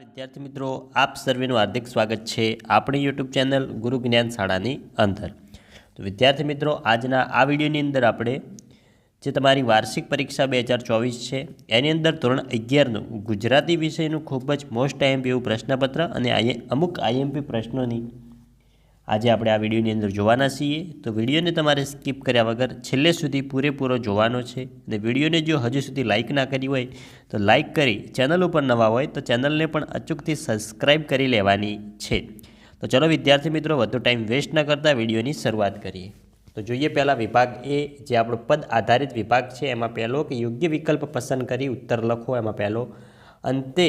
વિદ્યાર્થી મિત્રો, આપ સર્વેનું હાર્દિક સ્વાગત છે આપણી યુટ્યુબ ચેનલ ગુરુ જ્ઞાન શાળાની અંદર. તો વિદ્યાર્થી મિત્રો, આજના આ વિડીયોની અંદર આપણે જે તમારી વાર્ષિક પરીક્ષા બે હજાર ચોવીસ છે, એની અંદર ધોરણ અગિયારનું ગુજરાતી વિષયનું ખૂબ જ મોસ્ટ આઈએમપી એવું પ્રશ્નપત્ર અને અમુક આઈએમપી પ્રશ્નોની આજે આપણે આ વિડીયોની અંદર જોવાના છીએ. તો વિડીયોને તમારે સ્કીપ કર્યા વગર છેલ્લે સુધી પૂરેપૂરો જોવાનો છે. અને વિડીયોને જો હજુ સુધી લાઇક ના કરી હોય, તો લાઇક કરી ચેનલ ઉપર નવા હોય, તો ચેનલને પણ અચૂકથી સબસ્ક્રાઇબ કરી લેવાની છે. તો ચલો વિદ્યાર્થી મિત્રો, વધુ ટાઈમ વેસ્ટ ન કરતા વિડીયોની શરૂઆત કરીએ. તો જોઈએ પહેલાં વિભાગ એ, જે આપણો પદ આધારિત વિભાગ છે, એમાં પહેલો કે યોગ્ય વિકલ્પ પસંદ કરી ઉત્તર લખો, એમાં પહેલો. અંતે,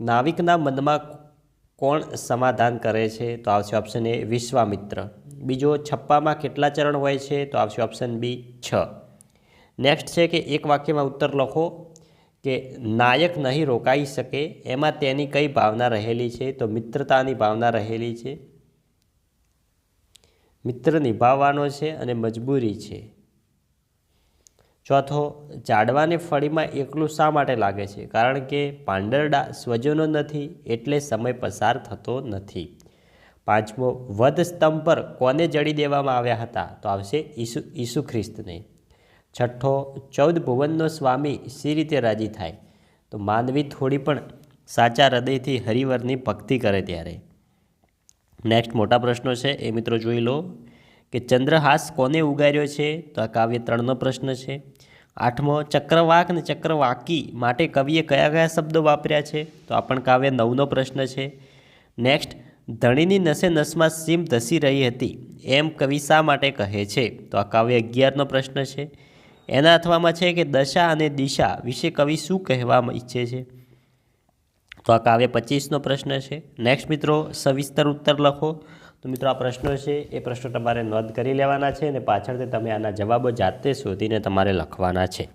નાવિકના મનમાં કોણ સમાધાન કરે છે? તો આવશે ઓપ્શન એ વિશ્વામિત્ર. બીજો, છપ્પામાં કેટલા ચરણ હોય છે? તો આવશે ઓપ્શન બી છ. નેક્સ્ટ છે કે એક વાક્યમાં ઉત્તર લખો કે નાયક નહીં રોકાઈ શકે, એમાં તેની કઈ ભાવના રહેલી છે? તો મિત્રતાની ભાવના રહેલી છે. મિત્ર નિભાવવાનો છે અને મજબૂરી છે. ચોથો ઝાડવાને ફળીમાં એકલું શા માટે લાગે છે? કારણ કે પાંડરડા સ્વજનો નથી, એટલે સમય પસાર થતો નથી. પાંચમો, વધ સ્તંભ પર કોને જડી દેવામાં આવ્યા હતા? તો આવશે ઈસુ ઈસુ ખ્રિસ્તને. છઠ્ઠો, ચૌદ ભુવનનો સ્વામી સી રીતે રાજી થાય? તો માનવી થોડી પણ સાચા હૃદયથી હરિવરની ભક્તિ કરે ત્યારે. નેક્સ્ટ મોટા પ્રશ્નો છે, એ મિત્રો જોઈ લો. કે ચંદ્રહાસ કોને ઉગાર્યો છે? તો આ કાવ્ય ત્રણનો પ્રશ્ન છે. આઠમો, ચક્રવાક અને ચક્રવાકી માટે કવિએ કયા કયા શબ્દો વાપર્યા છે? તો આ પણ કાવ્ય નવનો પ્રશ્ન છે. નેક્સ્ટ, ધણીની નસે નસમાં સીમ ધસી રહી હતી. એમ કવિ શા માટે કહે છે? તો આ કાવ્ય અગિયારનો પ્રશ્ન છે. એના અથવામાં છે કે દશા અને દિશા વિશે કવિ શું કહેવા ઈચ્છે છે? તો આ કાવ્ય પચીસનો પ્રશ્ન છે. નેક્સ્ટ મિત્રો, સવિસ્તર ઉત્તર લખો. તો મિત્રો આ પ્રશ્નો છે, એ પ્રશ્નો તમારે નોંધ કરી લેવાના છે અને પાછળથી તમે આના જવાબો જાતે શોધીને તમારે લખવાના છે.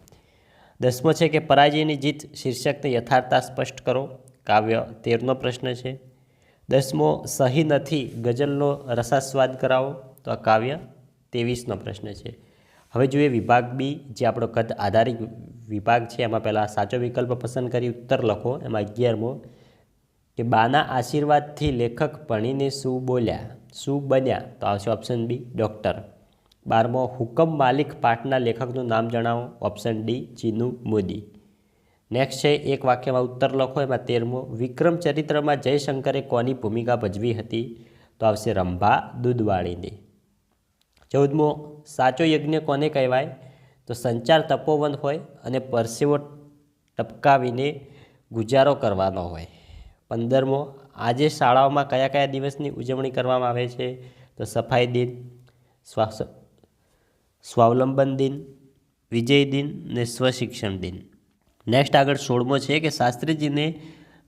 દસમો છે કે પરાજયની જીત શીર્ષકને યથાર્થતા સ્પષ્ટ કરો. કાવ્ય તેરનો પ્રશ્ન છે. દસમો, સહી નથી, ગઝલનો રસાસ્વાદ કરાવો. તો આ કાવ્ય ત્રેવીસનો પ્રશ્ન છે. હવે જોઈએ વિભાગ બી, જે આપણો કદ આધારિત વિભાગ છે, એમાં પહેલાં સાચો વિકલ્પ પસંદ કરી, ઉત્તર લખો. એમાં અગિયારમો કે બાના આશીર્વાદથી લેખક ભણીને શું બોલ્યા, શું બન્યા? તો આવશે ઓપ્શન બી ડૉક્ટર બારમો, હુકમ માલિક પાઠના લેખકનું નામ જણાવો. Option D Chinu Modi. Next છે, એક વાક્યમાં ઉત્તર લખો. એમાં તેરમો, વિક્રમ ચરિત્રમાં જયશંકરે કોની ભૂમિકા ભજવી હતી? તો આવશે રંભા દૂધવાળીની. ચૌદમો, સાચો યજ્ઞ કોને કહેવાય? તો સંચાર તપોવન હોય અને પરસેવો ટપકાવીને ગુજારો કરવાનો હોય. પંદરમો. આજે શાળાઓમાં કયા કયા દિવસની ઉજવણી કરવામાં આવે છે? તો સફાઈ દિન સ્વાવલંબન દિન, વિજય દિન ને સ્વશિક્ષણ દિન. નેક્સ્ટ આગળ સોળમો છે કે શાસ્ત્રીજીને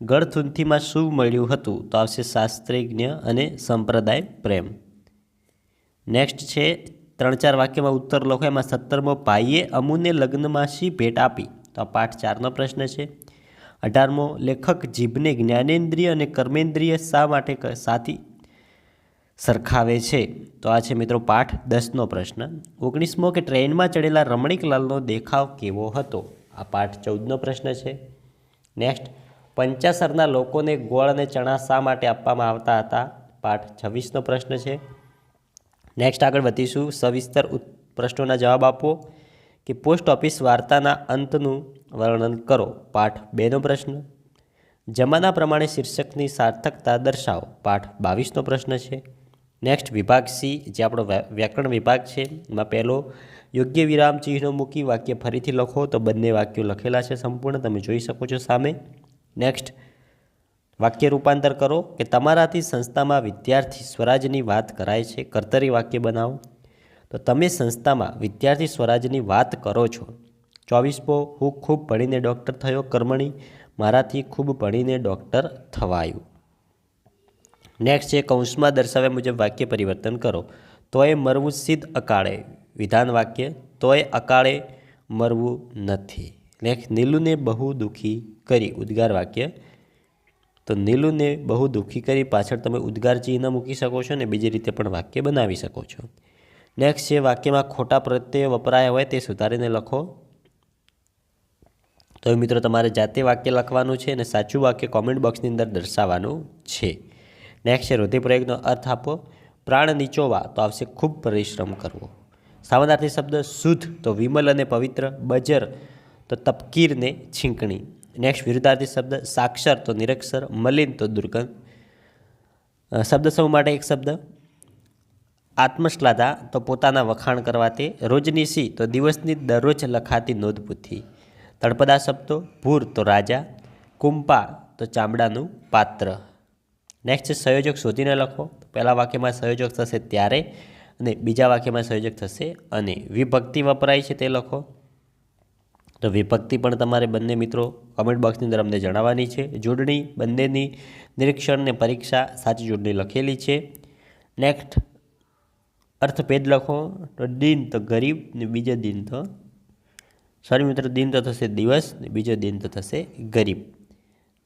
ગળથુંથીમાં શું મળ્યું હતું? તો આવશે શાસ્ત્રજ્ઞ અને સંપ્રદાય પ્રેમ. નેક્સ્ટ છે ત્રણ ચાર વાક્યમાં ઉત્તર લખો. એમાં સત્તરમો, ભાઈએ અમુને લગ્નમાં શી ભેટ આપી. તો આ પાઠ ચારનો પ્રશ્ન છે. અઢારમો લેખક જીભને જ્ઞાનેન્દ્રિય અને કર્મેન્દ્રિય શા માટે સાથી સરખાવે છે? તો આ છે મિત્રો પાઠ દસનો પ્રશ્ન. ઓગણીસમો કે ટ્રેનમાં ચડેલા રમણીકલાલનો દેખાવ કેવો હતો? આ પાઠ ચૌદનો પ્રશ્ન છે. નેક્સ્ટ, પંચાસરના લોકોને ગોળ અને ચણા શા માટે આપવામાં આવતા હતા? પાઠ છવ્વીસનો પ્રશ્ન છે. નેક્સ્ટ આગળ વધીશું. સવિસ્તર પ્રશ્નોના જવાબ આપો. કે પોસ્ટ ઓફિસ વાર્તાના અંતનું વર્ણન કરો. પાઠ બેનો પ્રશ્ન. જમાના પ્રમાણે શીર્ષકની સાર્થકતા દર્શાવો. પાઠ બાવીસનો પ્રશ્ન છે. નેક્સ્ટ વિભાગ સી, જે આપણો વ્યાકરણ વિભાગ છે, એમાં પહેલો, યોગ્ય વિરામ ચિહ્નો મૂકી વાક્ય ફરીથી લખો તો બંને વાક્યો લખેલા છે સંપૂર્ણ. તમે જોઈ શકો છો સામે. નેક્સ્ટ, વાક્ય રૂપાંતર કરો કે તમારાથી સંસ્થામાં વિદ્યાર્થી સ્વરાજની વાત કરાય છે. કર્તરી વાક્ય બનાવો. તો તમે સંસ્થામાં વિદ્યાર્થી સ્વરાજની વાત કરો છો. ચોવીસમો હું ખૂબ ભણીને ડૉક્ટર થયો, કર્મણી, મારાથી ખૂબ ભણીને ડૉક્ટર થવાયું. નેક્સ્ટ છે કૌંસમાં દર્શાવ્યા મુજબ વાક્ય પરિવર્તન કરો. તોય મરવું સિદ્ધ અકાળે. વિધાન વાક્ય, તોય અકાળે મરવું નથી. નેક્સ્ટ નીલુને બહુ દુઃખી કરી. ઉદ્ગાર વાક્ય, તો નીલુને બહુ દુઃખી કરી પાછળ તમે ઉદ્ગાર ચિહ્ન મૂકી શકો છો ને બીજી રીતે પણ વાક્ય બનાવી શકો છો. નેક્સ્ટ જે વાક્યમાં ખોટા પ્રત્યય વપરાયા હોય તે સુધારીને લખો. તો મિત્રો, તમારે જાતે વાક્ય લખવાનું છે અને સાચું વાક્ય કોમેન્ટ બોક્સની અંદર દર્શાવવાનું છે. નેક્સ્ટ છે પ્રયોગનો અર્થ આપો. પ્રાણ નીચોવા, તો આવશે ખૂબ પરિશ્રમ કરવો. સામાનાર્થી શબ્દ શુદ્ધ, તો વિમલ અને પવિત્ર. બજર, તો તપકીરને છીંકણી. નેક્સ્ટ વિરુદ્ધાર્થી શબ્દ સાક્ષર, તો નિરક્ષર. મલિન, તો દુર્ગંધ. શબ્દ સમૂહ માટે એક શબ્દ. આત્મશ્લાઘા તો પોતાના વખાણ કરવા તે રોજની સી તો દિવસની દરરોજ લખાતી નોંધપુથી તળપદા શબ્દો, ભૂર તો રાજા, કુંપા તો ચામડાનું પાત્ર. નેક્સ્ટ સંયોજક શોધીને લખો. પહેલા વાક્યમાં સંયોજક થશે ત્યારે અને બીજા વાક્યમાં સંયોજક થશે અને. વિભક્તિ વપરાય છે તે લખો. તો વિભક્તિ પણ તમારે બંને મિત્રો કમેન્ટ બોક્સની અંદર અમને જણાવવાની છે. જોડણી, બંનેની નિરીક્ષણ ને પરીક્ષા સાચી જોડણી લખેલી છે. નેક્સ્ટ અર્થભેદ લખો, તો દિન તો ગરીબ ને બીજો દિન તો સોરી મિત્રો, દિન તો થશે દિવસ ને બીજો દિન તો થશે ગરીબ.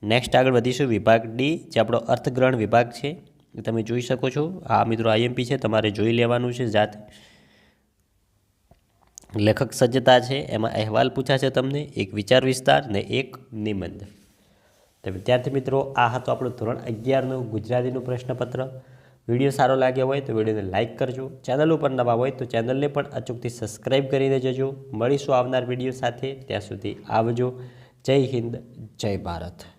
નેક્સ્ટ આગળ વધીશું વિભાગ ડી જે આપણો અર્થગ્રહણ વિભાગ છે. એ તમે જોઈ શકો છો. આ મિત્રો આઈએમપી છે, તમારે જોઈ લેવાનું છે જાતે. લેખક સજ્જતા છે, એમાં અહેવાલ પૂછાશે તમને, એક વિચાર વિસ્તાર ને એક નિબંધ. તો વિદ્યાર્થી મિત્રો, આ હતો આપણું ધોરણ અગિયારનું ગુજરાતીનું પ્રશ્નપત્ર. વીડિયો સારો લાગ્યો હોય તો વિડીયોને લાઇક કરજો. ચેનલ ઉપર નવા હોય તો ચેનલને પણ અચૂકથી સબસ્ક્રાઈબ કરીને જજો. મળીશું આવનાર વીડિયો સાથે. ત્યાં સુધી આવજો. જય હિન્દ, જય ભારત.